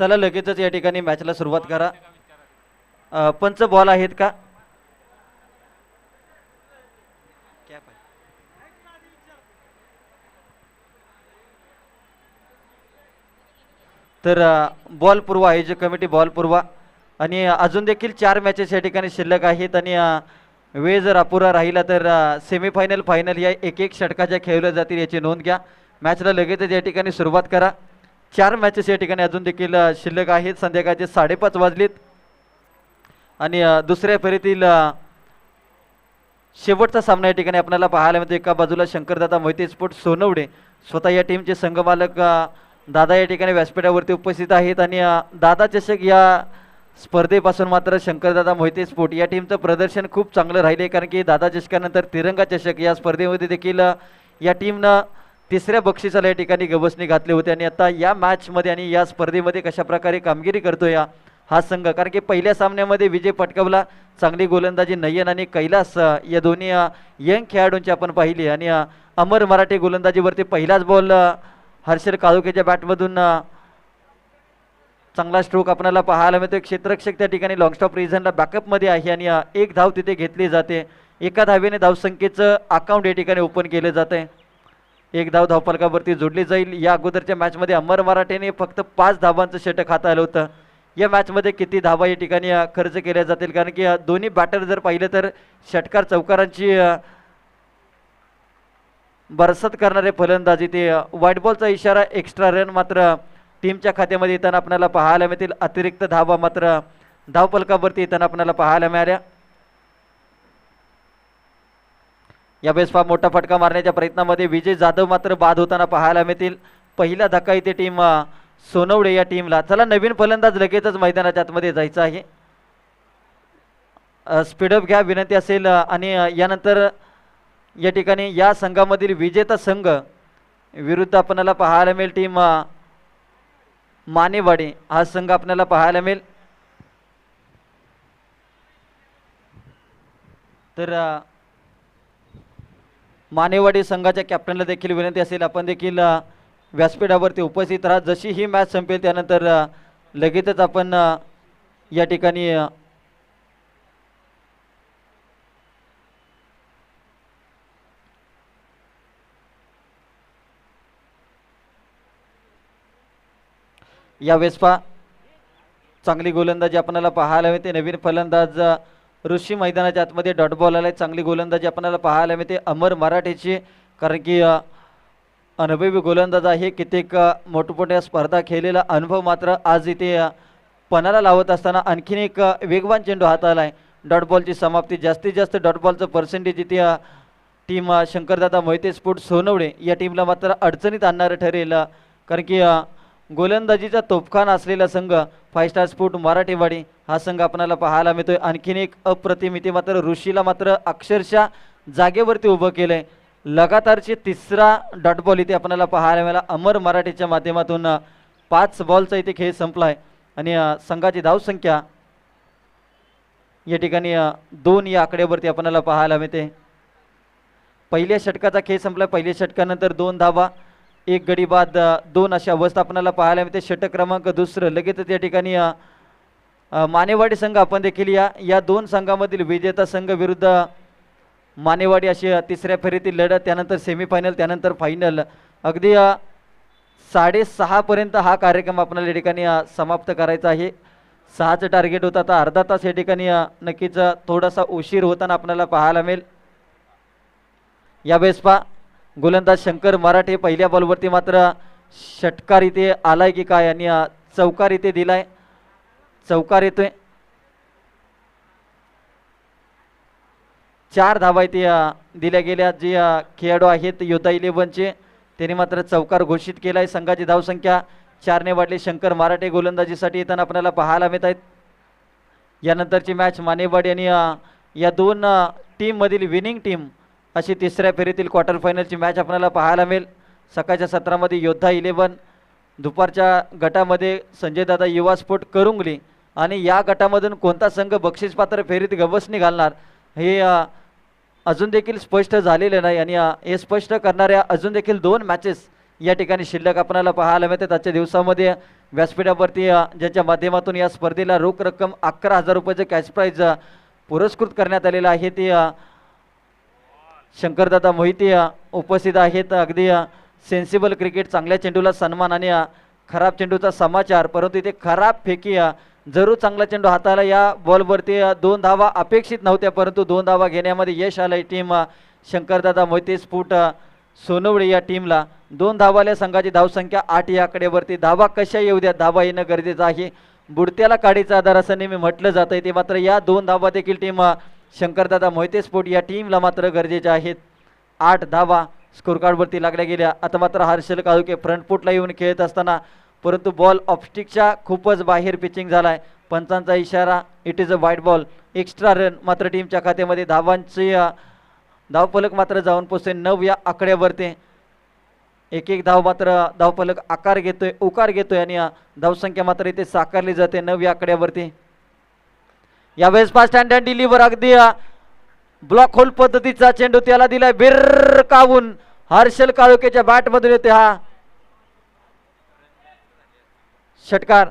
चला लगेचच या ठिकाणी मॅचला सुरुवात करा. पंच बॉल आहेत का? तर बॉल पूर्व आयोजक कमिटी बॉल पूर्व. आणि अजून देखील चार मॅचेस या ठिकाणी शिल्लक आहेत. आणि वेळ जर अपुरा राहिला तर सेमीफायनल फायनल या एक एक षटकाच्या खेळल्या जातील याची नोंद घ्या. मॅचला लगेचच या ठिकाणी सुरुवात करा. चार मॅचेस या ठिकाणी अजून देखील शिल्लक आहेत. संध्याकाळचे साडेपाच वाजलेत. आणि दुसऱ्या फेरीतील शेवटचा सामना या ठिकाणी आपल्याला पाहायला मिळतो. एका बाजूला शंकरदादा मोहिते स्पोर्ट सोनवडे. स्वतः या टीमचे संघमालक दादा या ठिकाणी व्यासपीठावरती उपस्थित आहेत. आणि दादा चषक या स्पर्धेपासून मात्र शंकरदादा मोहिते स्पोर्ट या टीमचं प्रदर्शन खूप चांगलं राहिले कारण की दादा चषकानंतर तिरंगा चषक या स्पर्धेमध्ये देखील या टीमनं तिसऱ्या बक्षिसाला या ठिकाणी गवसणी घातली होती आणि आता या मॅचमध्ये आणि या स्पर्धेमध्ये कशा प्रकारे कामगिरी करतो या हा संघ? कारण की पहिल्या सामन्यामध्ये विजय पटकावला चांगली गोलंदाजी नयन आणि कैलास या दोन्ही यंग खेळाडूंची आपण पाहिली आणि अमर मराठी गोलंदाजीवरती पहिलाच बॉल हर्षल काळुकेच्या बॅटमधून चांगला स्ट्रोक आपल्याला पाहायला मिळतो क्षेत्ररक्षक त्या ठिकाणी लॉंगस्टॉप रिझनला बॅकअपमध्ये आहे आणि एक धाव तिथे घेतली जाते. एका धावेने धावसंख्येचं अकाउंट या ठिकाणी ओपन केलं जात आहे एक धाव धावफलकावरती जोडली जाईल. या अगोदरच्या मॅचमध्ये अमर मराठेने फक्त पाच धावांचं षटक हाताळलं होतं. या मॅचमध्ये किती धावा या ठिकाणी खर्च केल्या जातील? कारण की दोन्ही बॅटर जर पाहिलं तर षटकार चौकारांची बरसत करणारे फलंदाजी ते व्हाईटबॉलचा व्हाईट बॉलचा इशारा एक्स्ट्रा रन मात्र टीमच्या खात्यामध्ये येताना आपल्याला पाहायला मिळतील. अतिरिक्त धावा मात्र धावफलकावरती येताना आपल्याला पाहायला मिळाल्या. यावेळेस फार मोठा फटका मारण्याच्या प्रयत्नामध्ये विजय जाधव मात्र बाद होताना पाहायला मिळतील. पहिला धक्का इथे टीम सोनवडे या टीमला चला नवीन फलंदाज लगेचच मैदानाच्या आतमध्ये जायचं आहे. स्पीडअप घ्या विनंती असेल आणि यानंतर या ठिकाणी या संघामधील विजेता संघ विरुद्ध आपल्याला पाहायला मिळेल टीम मानेवाडे मानेवाडी. हा संघ आपल्याला पाहायला मिळेल. तर मानेवाडी संघाच्या कॅप्टनला देखील विनंती असेल. आपण देखील व्यासपीठावरती उपस्थित राहा. जशी ही मॅच संपेल त्यानंतर लगेचच आपण या ठिकाणी या वेस्पा चांगली गोलंदाजी आपणाला पाहायला मिळते. नवीन फलंदाज ऋषी मैदानाच्या आतमध्ये डॉट बॉल आहे चांगली गोलंदाजी आपल्याला पाहायला मिळते. अमर मराठेची कारण की अनुभवी गोलंदाज आहे कित्येक मोठमोठ्या स्पर्धा खेळलेला अनुभव मात्र आज इथे पणाला लावत असताना आणखीन एक वेगवान चेंडू हाताला आहे डॉट बॉलची समाप्ती. जास्तीत जास्त डॉट बॉलचं पर्सेंटेज इथे टीम शंकरदादा मोहिते स्पोर्ट सोनवडे या टीमला मात्र अडचणीत आणणारं ठरेल कारण की गोलंदाजीचा तोफखान असलेला संघ फाय स्टार स्पोर्ट मराठीवाडी हा संघ आपणाला पाहायला मिळतोय. आणखीन एक अप्रतिम इथे मात्र ऋषीला मात्र अक्षरशः जागेवरती उभं केलंय. लगातारचे तिसरा डॉट बॉल इथे आपल्याला पाहायला मिळाला. अमर मराठीच्या माध्यमातून पाच बॉलचा इथे खेळ संपलाय. आणि संघाची धावसंख्या या ठिकाणी दोन या आकड्यावरती आपल्याला पाहायला मिळते. पहिल्या षटकाचा खेळ संपला पहिल्या षटकानंतर दोन धावा. एक गडी बाद दोन अशा अवस्था आपल्याला पाहायला मिळते. षटक क्रमांक दुसरं. लगेचच या ठिकाणी मानेवाडी संघ आपण देखील या या दोन संघामधील विजेता संघ विरुद्ध मानेवाडी अशी तिसऱ्या फेरीतील लढत त्यानंतर सेमीफायनल त्यानंतर फायनल अगदी साडेसहापर्यंत हा कार्यक्रम आपल्याला या ठिकाणी समाप्त करायचा आहे. सहाचं टार्गेट होतं. आता अर्धा तास या ठिकाणी नक्कीच थोडासा उशीर होताना आपल्याला पाहायला मिळेल. या पा गोलंदाज शंकर मराठे पहिल्या बॉलवरती मात्र षटकार इथे आलाय की काय आणि चौकार इथे दिलाय. चौकार येतोय. चार धावा इथे दिल्या गेल्या. जे खेळाडू आहेत योद्धा इलेव्हनचे त्यांनी मात्र चौकार घोषित केलाय. संघाची धावसंख्या चारने वाढली. शंकर मराठे गोलंदाजीसाठी येताना आपल्याला पाहायला मिळत आहेत यानंतरची मॅच मानेवाडी आणि या दोन टीममधील विनिंग टीम अशी तिसऱ्या फेरीतील क्वार्टर फायनलची मॅच आपल्याला पाहायला मिळेल. सकाळच्या सत्रामध्ये योद्धा इलेवन दुपारच्या गटामध्ये संजयदादा युवा स्फोट करुंगली आणि या गटामधून कोणता संघ बक्षीसपात्र फेरीत गवसणी घालणार हे अजून देखील स्पष्ट झालेले नाही आणि हे स्पष्ट करणाऱ्या अजून देखील दोन मॅचेस या ठिकाणी शिल्लक आपणाला पाहायला मिळतात आजच्या दिवसामध्ये व्यासपीठावरती ज्याच्या माध्यमातून या स्पर्धेला रोख रक्कम अकरा हजार रुपयाचं कॅश प्राईज पुरस्कृत करण्यात आलेलं आहे. ते शंकरदादा मोहिते उपस्थित आहेत. अगदी सेन्सिबल क्रिकेट चांगल्या चेंडूला सन्मान आणि खराब चेंडूचा समाचार परंतु इथे खराब फेकी जरूर चांगला चेंडू हाताला या बॉलवरती दोन धावा अपेक्षित नव्हत्या परंतु दोन धावा घेण्यामध्ये यश आलं. टीम शंकरदादा मोहिते स्फुट सोनवडे या टीमला दोन धावाल्या संघाची धावसंख्या आठ या आकड्यावरती धावा कशा येऊ द्या? धावा येणं गरजेचं आहे. बुडत्याला काडीचा आधार असं नेहमी म्हटलं जातं ते मात्र या दोन धावा देखील टीम शंकरदादा मोहिते स्पोर्ट या टीमला मात्र गरजेचे आहेत. आठ धावा स्कोरकार्डवरती लागल्या गेल्या. आता मात्र हर्षल काळुके फ्रंटफुटला येऊन खेळत असताना परंतु बॉल ऑफस्टिकच्या खूपच बाहेर पिचिंग झाला आहे पंचांचा इशारा इट इज अ वाईट बॉल एक्स्ट्रा रन मात्र टीमच्या खात्यामध्ये धावांची धावफलक मात्र जाऊन पोचते. नऊ या आकड्यावरती. एक एक धाव मात्र धावफलक आकार घेतोय उकार घेतोय आणि धावसंख्या मात्र इथे साकारली जाते नऊ या आकड्यावरती. यावेळेस फास्ट हँड अँड डिलिव्हर अगदी ब्लॉक होल पद्धतीचा चेंडू त्याला दिलाय बिर कावून हर्षल काळोखेच्या बॅट मधून येते हा. षटकार.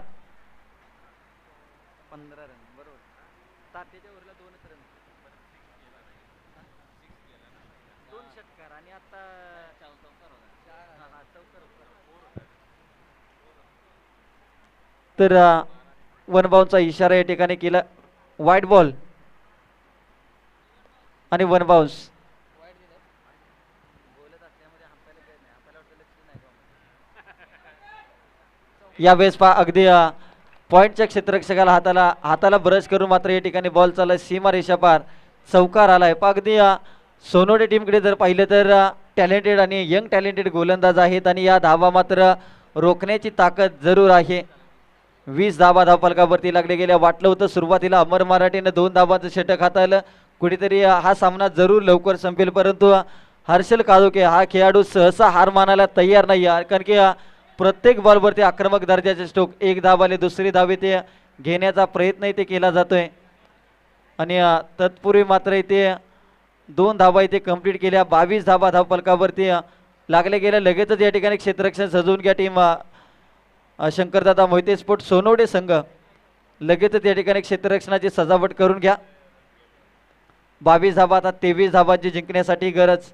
तर वन बाउनचा इशारा या ठिकाणी केला. वाईट बॉल आणि वन बाउन्स. यावेळेस पहा अगदी पॉईंटच्या क्षेत्ररक्षकाला हाताला हाताला ब्रश करून मात्र या ठिकाणी बॉल चाललाय. सीमा रेषा पार. चौकार आलाय. पहा अगदी सोनोडे टीमकडे जर पाहिलं तर टॅलेंटेड आणि यंग टॅलेंटेड गोलंदाज आहेत आणि या धावा मात्र रोखण्याची ताकद जरूर आहे. वीस धाबा धावफलकावरती लागले गेल्या वाटलं होतं सुरुवातीला अमर मराठीनं दोन धाबांचं षटक हाताळलं. कुठेतरी हा सामना जरूर लवकर संपेल परंतु हर्षल काळोखे हा खेळाडू सहसा हार मानायला तयार नाही कारण की प्रत्येक बॉलवरती आक्रमक दर्जाचे स्ट्रोक एक धाबाले आले दुसरी धाव ते घेण्याचा प्रयत्न इथे केला जातोय. आणि तत्पूर्वी मात्र इथे दोन धाबा इथे कंप्लीट केल्या. बावीस धाबा धावपलकावरती लागले लागल्या गेल्या लगेचच या ठिकाणी क्षेत्ररक्षण सजवून घ्या टीम शंकरदादा मोहिते स्पोर्ट सोनवडे संघ लगेचच या ठिकाणी क्षेत्ररक्षणाची सजावट करून घ्या. बावीस धाबा आता तेवीस धाबांची जिंकण्यासाठी गरज.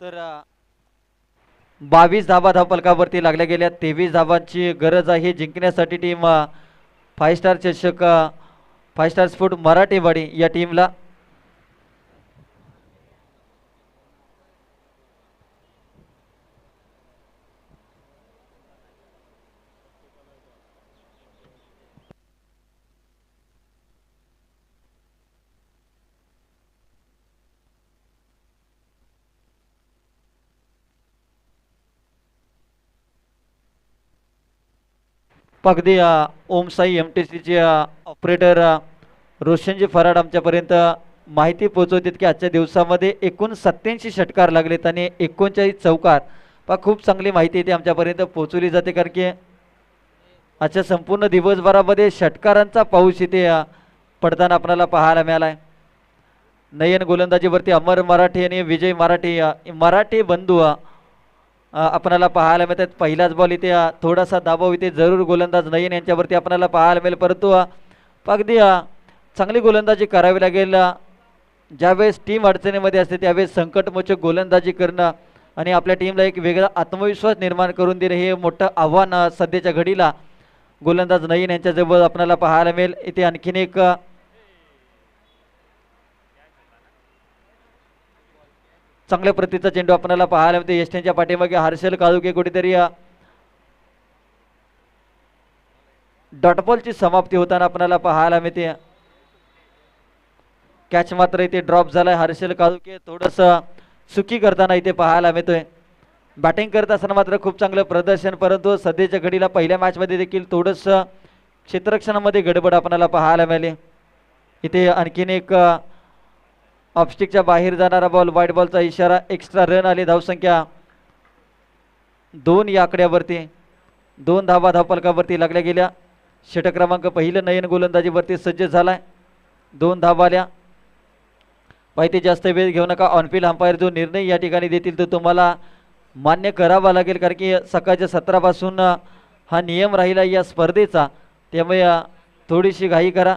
तर बावीस धाबा धावफलकावरती लागल्या गेल्या. तेवीस धाबांची गरज आहे. जिंकण्यासाठी टीम फाय स्टार चषक फाय स्टार स्फोट मराठीवाडी या टीमला पगदी ओम साई एम टी सीचे ऑपरेटर रोशनजी फराड आमच्यापर्यंत माहिती पोहोचवतात की आजच्या दिवसामध्ये एकूण सत्याऐंशी षटकार लागलेत आणि एकोणचाळीस चौकार. पहा खूप चांगली माहिती इथे आमच्यापर्यंत पोहोचवली जाते कारण की आजच्या संपूर्ण दिवसभरामध्ये षटकारांचा पाऊस इथे पडताना आपल्याला पाहायला मिळाला आहे नयन गोलंदाजीवरती अमर मराठी आणि विजय मराठी मराठी बंधू आपणाला पाहायला मिळतात. पहिलाच बॉल इथे थोडासा दाबाव इथे. जरूर गोलंदाज नयन यांच्यावरती आपल्याला पाहायला मिळेल. परंतु अगदी चांगली गोलंदाजी करावी लागेल. ज्यावेळेस टीम अडचणीमध्ये असते त्यावेळेस संकटमोचक गोलंदाजी करणं आणि आपल्या टीमला एक वेगळा आत्मविश्वास निर्माण करून देणं हे मोठं आव्हान सध्याच्या घडीला गोलंदाज नईन यांच्याजवळ आपल्याला पाहायला मिळेल. इथे आणखीन एक चांगल्या प्रतीचा चेंडू आपल्याला पाहायला मिळते यष्ट्यांच्या पाठीमागे हर्षल काळुके कुठेतरी अ, डॉटबॉलची समाप्ती होताना आपल्याला पाहायला मिळते. कॅच मात्र इथे ड्रॉप झालाय. हर्षल काळुके थोडस चुकी करताना इथे पाहायला मिळतोय. बॅटिंग करत असताना मात्र खूप चांगलं प्रदर्शन परंतु सध्याच्या घडीला पहिल्या मॅचमध्ये देखील थोडंसं क्षेत्ररक्षणामध्ये गडबड आपल्याला पाहायला मिळाली. इथे आणखीन एक ऑफस्टिकच्या बाहेर जाणारा बॉल वाईट बॉलचा इशारा एक्स्ट्रा रन आले धावसंख्या. दोन या आकड्यावरती दोन धावा धावपलकावरती लागल्या गेल्या. षटक क्रमांक पहिलं नयन गोलंदाजीवरती सज्ज झालाय. दोन धावा आल्या. माहिती जास्त वेळ घेऊ नका. ऑनफिल्ड अंपायर जो निर्णय या ठिकाणी देतील तो तुम्हाला मान्य करावा लागेल कारण की सकाळच्या सतरापासून हा नियम राहिला या स्पर्धेचा. त्यामुळे थोडीशी घाई करा.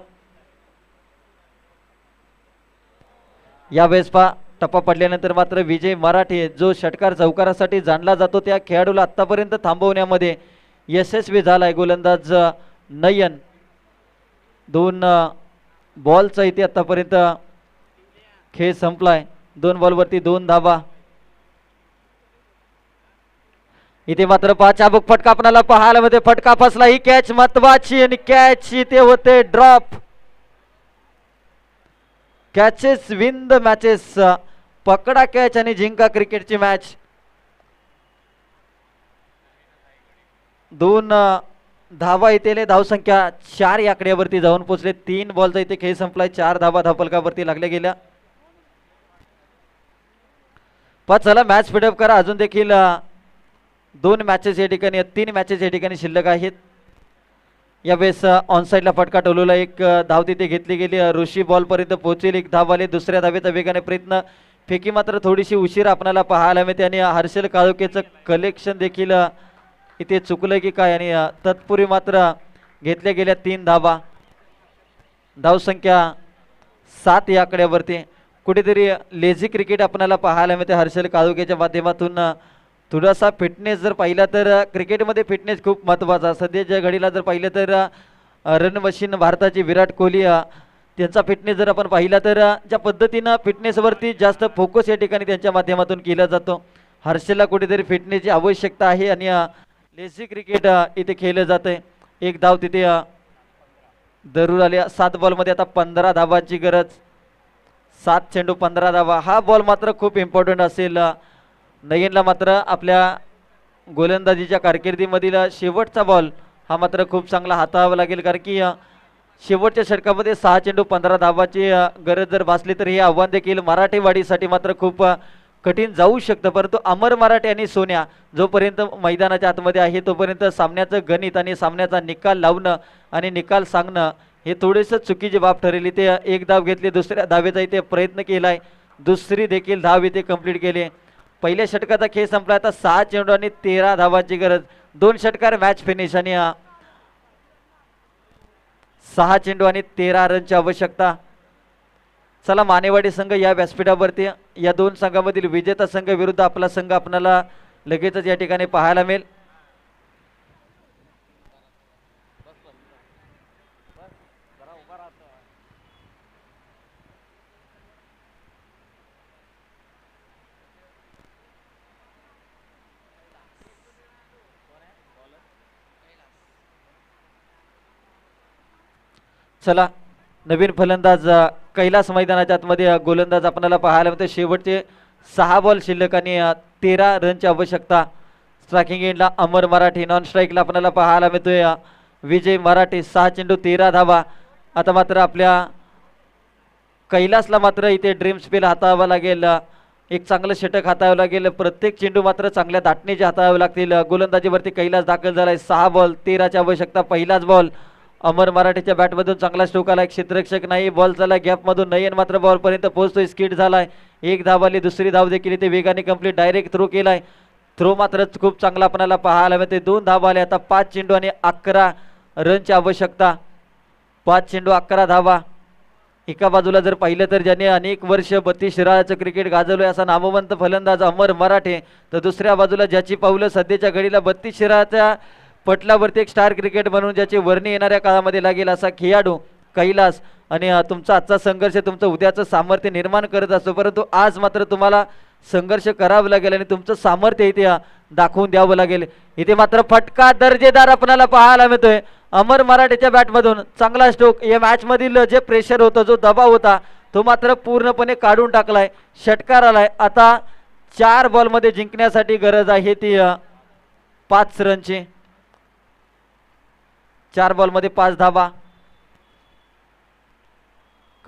यावेळेस पा टप्पा पडल्यानंतर मात्र विजय मराठे जो षटकार चौकारासाठी जाणला जातो त्या खेळाडूला आत्तापर्यंत थांबवण्यामध्ये यशस्वी झाला आहे गोलंदाज नयन. दोन बॉलचा इथे आत्तापर्यंत खेळ संपलाय. दोन बॉलवरती दोन धाबा इथे मात्र पाच चाबूक फटका आपणाला पाहायला मध्ये फटका फसला ही कॅच महत्वाची आणि कॅच इथे होते drop catches win the matches पकडा कॅच आणि जिंका क्रिकेटची मॅच दोन uh, धावा इथे धावसंख्या चार या आकड्यावरती जाऊन पोचले. तीन बॉलचा इथे खेळ संपलाय. चार धावा धापलकावरती लागल्या गेल्या. पण चला मॅच फिडअप करा. अजून देखील uh, दोन मॅचेस या ठिकाणी तीन मॅचेस या ठिकाणी शिल्लक आहेत. यावेळेस ऑनसाईडला फटका टोलूला एक धाव तिथे घेतली गेली. ऋषी बॉलपर्यंत पोहोचेल. एक धाव आली. दुसऱ्या धावेचा वेगाने प्रयत्न. फेकी मात्र थोडीशी उशीर आपल्याला पाहायला मिळते आणि हर्षल काळोकेचं कलेक्शन देखील इथे चुकलं की काय आणि तत्पूर्वी मात्र घेतल्या गेल्या तीन धावा. धावसंख्या सात या आकड्यावरती. कुठेतरी लेझी क्रिकेट आपल्याला पाहायला मिळते. हर्षल काळुकेच्या माध्यमातून थोडासा फिटनेस जर पाहिला तर क्रिकेटमध्ये फिटनेस खूप महत्त्वाचा. सध्याच्या घडीला जर पाहिलं तर रन मशीन भारताची विराट कोहली त्यांचा फिटनेस जर आपण पाहिला तर ज्या पद्धतीनं फिटनेसवरती जास्त फोकस या ठिकाणी त्यांच्या माध्यमातून केला जातो. हर्षेला कुठेतरी फिटनेसची आवश्यकता आहे आणि लेसी लेझी क्रिकेट इथे खेळलं जातं एक धाव तिथे दरूर जरूर सात बॉलमध्ये आता पंधरा धावांची गरज. सात चेंडू पंधरा धावा. हा बॉल मात्र खूप इम्पॉर्टंट असेल नयनला मात्र आपल्या गोलंदाजीच्या कारकिर्दीमधील शेवटचा बॉल हा मात्र खूप चांगला हाताळावा लागेल कारण की शेवटच्या षटकामध्ये सहा चेंडू पंधरा धावाची गरज जर भासली तर हे आव्हान देखील मराठेवाडीसाठी मात्र खूप कठीण जाऊ शकतं. परंतु अमर मराठे आणि सोन्या जोपर्यंत मैदानाच्या आतमध्ये आहे तोपर्यंत सामन्याचं गणित आणि सामन्याचा निकाल लावणं आणि निकाल सांगणं हे थोडेसं चुकीची बाब ठरेल. इथे एक धाव घेतली दुसऱ्या धावेचा इथे प्रयत्न केलाय. दुसरी देखील धाव इथे कंप्लीट केली. पहिल्या षटकाचा खेळ संपला आता सहा चेंडू आणि तेरा धावांची गरज. दोन षटकार मॅच फिनिश आणि सहा चेंडू आणि तेरा रनची आवश्यकता. चला मानेवाडी संघ या व्यासपीठावरती या दोन संघामधील विजेता संघ विरुद्ध आपला संघ आपल्याला लगेचच या ठिकाणी पाहायला मिळेल. चला नवीन फलंदाज कैलास मैदानाच्या आतमध्ये गोलंदाज आपल्याला पाहायला मिळते. शेवटचे सहा बॉल शिल्लक आणि तेरा रनची आवश्यकता. स्ट्रायकिंग एंडला अमर मराठी नॉन स्ट्राईकला आपल्याला पाहायला मिळतोय. विजय मराठी सहा चेंडू तेरा धावा. आता मात्र आपल्या कैलासला मात्र इथे ड्रीम स्पेल हाताळावा लागेल. एक चांगलं षटक हाताळावं लागेल. प्रत्येक चेंडू मात्र चांगल्या दाटणीचे हाताळावे लागतील. गोलंदाजीवरती कैलास दाखल झालाय. सहा बॉल तेराची आवश्यकता. पहिलाच बॉल. अमर मराठीच्या बॅटमधून चांगला स्ट्रोक एक क्षेत्ररक्षक नाही बॉल झाला गॅपमधून नयन मात्र बॉलपर्यंत पोहोचतोय. स्किट झालाय. एक धाव आली दुसरी धाव देखील इथे वेगाने कंप्लीट डायरेक्ट थ्रो केलाय. थ्रो मात्र खूप चांगला आपणाला पाहायला मिळते दोन धाव आले आता पाच चेंडू आणि अकरा रनची आवश्यकता. पाच चेंडू अकरा धावा. एका बाजूला जर पाहिलं तर ज्याने अनेक वर्ष बत्तीस शिराळाचं क्रिकेट गाजवलंय असा नामवंत फलंदाज अमर मराठे तर दुसऱ्या बाजूला ज्याची पावलं सध्याच्या घडीला बत्तीस शिराळाच्या पटलावरती एक स्टार क्रिकेट बनवून ज्याची वर्णी येणाऱ्या काळामध्ये लागेल असा खेळाडू कैलास आणि तुमचा आजचा संघर्ष तुमचं उद्याचं सामर्थ्य निर्माण करत असतो. परंतु आज मात्र तुम्हाला संघर्ष करावं लागेल आणि तुमचं सामर्थ्य इथे दाखवून द्यावं लागेल. इथे मात्र फटका दर्जेदार आपणाला पाहायला मिळतोय. अमर मराठेच्या बॅटमधून चांगला स्ट्रोक या मॅचमधील जे प्रेशर होतं जो दबाव होता तो मात्र पूर्णपणे काढून टाकलाय. षटकार आलाय. आता चार बॉलमध्ये जिंकण्यासाठी गरज आहे ती पाच रनची. चार बॉलमध्ये पाच धाबा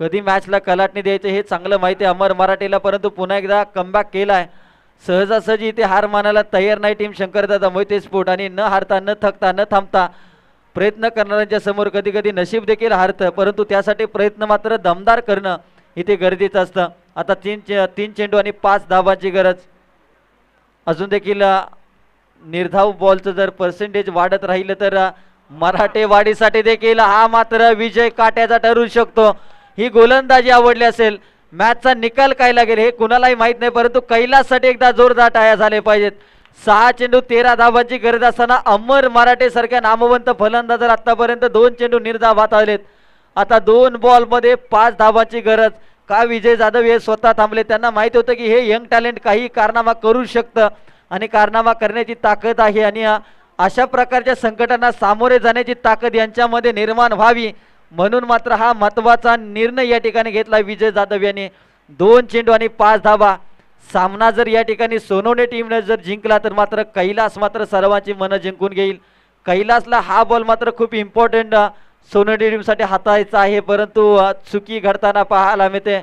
कधी मॅचला कलाटणी द्यायचं हे चांगलं माहिती आहे अमर मराठीला परंतु पुन्हा एकदा कमबॅक केलाय सहजासहजी इथे हार मानायला तयार नाही टीम शंकरदादा मोहिते स्पोर्ट आणि न हारता न थकता न थांबता प्रयत्न करणाऱ्यांच्या समोर कधी कधी नशीब देखील हारतं परंतु त्यासाठी प्रयत्न मात्र दमदार करणं इथे गरजेचं असतं. आता तीन चे तीन चेंडू आणि पाच धाबांची गरज. अजून देखील निर्धाव बॉलचं जर पर्सेंटेज वाढत राहिलं तर मराठे मराठेवाडीसाठी देखील हा मात्र विजय काट्याचा ठरू शकतो. ही गोलंदाजी आवडली असेल. मॅचचा निकाल काय लागेल हे कुणालाही माहीत नाही परंतु कैलाससाठी एकदा जोरदार टाया झाले पाहिजेत. सहा चेंडू तेरा धावांची गरज असताना अमर मराठे सारख्या नामवंत फलंदाजर आतापर्यंत दोन चेंडू निर्धाव हाताळलेत आता दोन बॉलमध्ये पाच धावांची गरज. का विजय जाधव हे स्वतः थांबले? त्यांना माहीत होतं की हे यंग टॅलेंट काही कारनामा करू शकतं आणि कारनामा करण्याची ताकद आहे आणि अशा प्रकारच्या संकटांना सामोरे जाण्याची ताकद यांच्यामध्ये निर्माण व्हावी म्हणून मात्र हा महत्त्वाचा निर्णय या ठिकाणी घेतला. विजय जाधव यांनी दोन चेंडू आणि पाच धाबा सामना जर या ठिकाणी सोनवणे टीमने जर जिंकला तर मात्र कैलास मात्र सर्वांची मनं जिंकून घेईल. कैलासला हा बॉल मात्र खूप इम्पॉर्टंट सोनवणे टीमसाठी हाताळायचा आहे. परंतु चुकी घडताना पाहायला मिळते.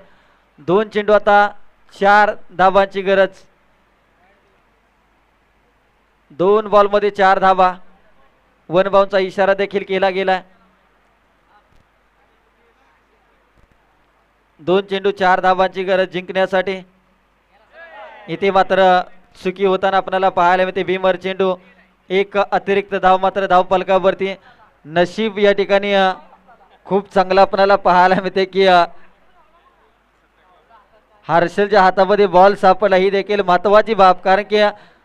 दोन चेंडू आता चार धाबांची गरज. दोन बॉलमध्ये चार धाबा वन बाउनचा इशारा देखील केला गेलाय दोन चेंडू चार धाबांची गरज जिंकण्यासाठी. इथे मात्र चुकी होताना आपल्याला पाहायला मिळते. भीमर चेंडू एक अतिरिक्त धाव मात्र धाव फलकावरती नशीब या ठिकाणी खूप चांगलं आपल्याला पाहायला मिळते की हर्षलच्या हातामध्ये बॉल सापडला ही देखील महत्वाची बाब. कारण की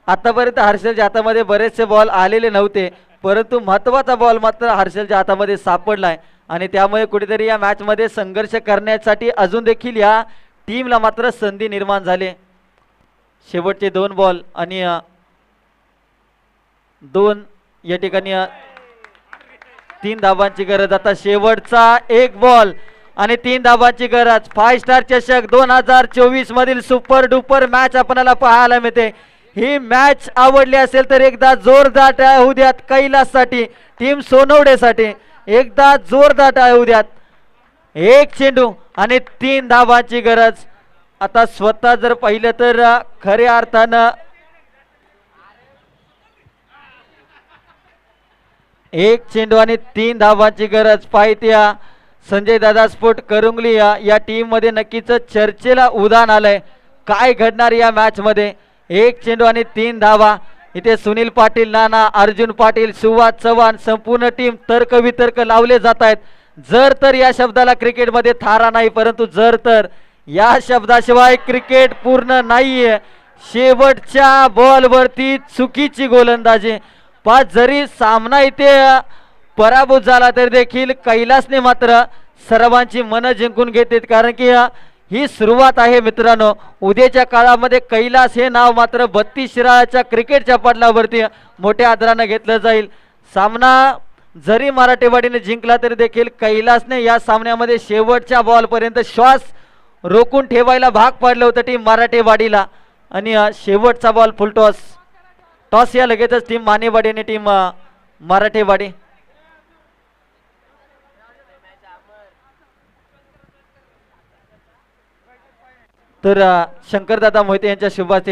आतापर्यंत हर्षलच्या हातामध्ये बरेचसे बॉल आलेले नव्हते परंतु महत्त्वाचा बॉल मात्र हर्षलच्या हातामध्ये सापडलाय आणि त्यामुळे कुठेतरी या मॅचमध्ये संघर्ष करण्यासाठी अजून देखील या टीमला मात्र संधी निर्माण झाली. शेवटचे दोन बॉल आणि दोन या ठिकाणी तीन धाबांची गरज. आता शेवटचा एक बॉल आणि तीन धाबांची गरज. फाय स्टार चषक दोन हजार चोवीस मधील सुपर डुपर मॅच आपल्याला पाहायला मिळते. ही मॅच आवडली असेल तर एकदा जोरदार टाळ्या होऊ द्यात कैलाससाठी टीम सोनवडेसाठी. एकदा जोरदार टाळ्या होऊ द्यात. एक चेंडू आणि तीन धाबांची गरज. आता स्वतः जर पाहिलं तर खऱ्या अर्थानं एक चेंडू आणि तीन धावांची गरज. पाहित्या संजय दादा स्पोर्ट करुंगली या या टीममध्ये नक्कीच चर्चेला उदाहरण आलंय. काय घडणार या मॅच मध्ये? एक चेंडू आणि तीन धावा. इथे सुनील पाटील नाना अर्जुन पाटील सुवाद चव्हाण संपूर्ण टीम तर्कवितर्क लावले जात आहेत. जर तर या शब्दाला क्रिकेटमध्ये थारा नाही परंतु जर तर या शब्दाशिवाय क्रिकेट पूर्ण नाहीये. शेवटच्या बॉलवरती चुकीची गोलंदाजी. पाच जरी सामना इथे पराभूत झाला तरी देखील कैलासने मात्र सर्वांची मनं जिंकून घेतात कारण की ही सुरुवात आहे मित्रांनो. उद्याच्या काळामध्ये कैलास हे नाव मात्र बत्तीस शिराळाच्या क्रिकेटच्या पडल्यावरती मोठ्या आदरानं घेतलं जाईल. सामना जरी मराठेवाडीने जिंकला तरी देखील कैलासने या सामन्यामध्ये शेवटच्या बॉलपर्यंत श्वास रोखून ठेवायला भाग पाडलं होतं टीम मराठेवाडीला. आणि शेवटचा बॉल फुलटॉस टॉस या लगेचच टीम मानेवाडी आणि टीम मराठेवाडी. तर शंकरदादा मोहिते यांच्या शुभाचे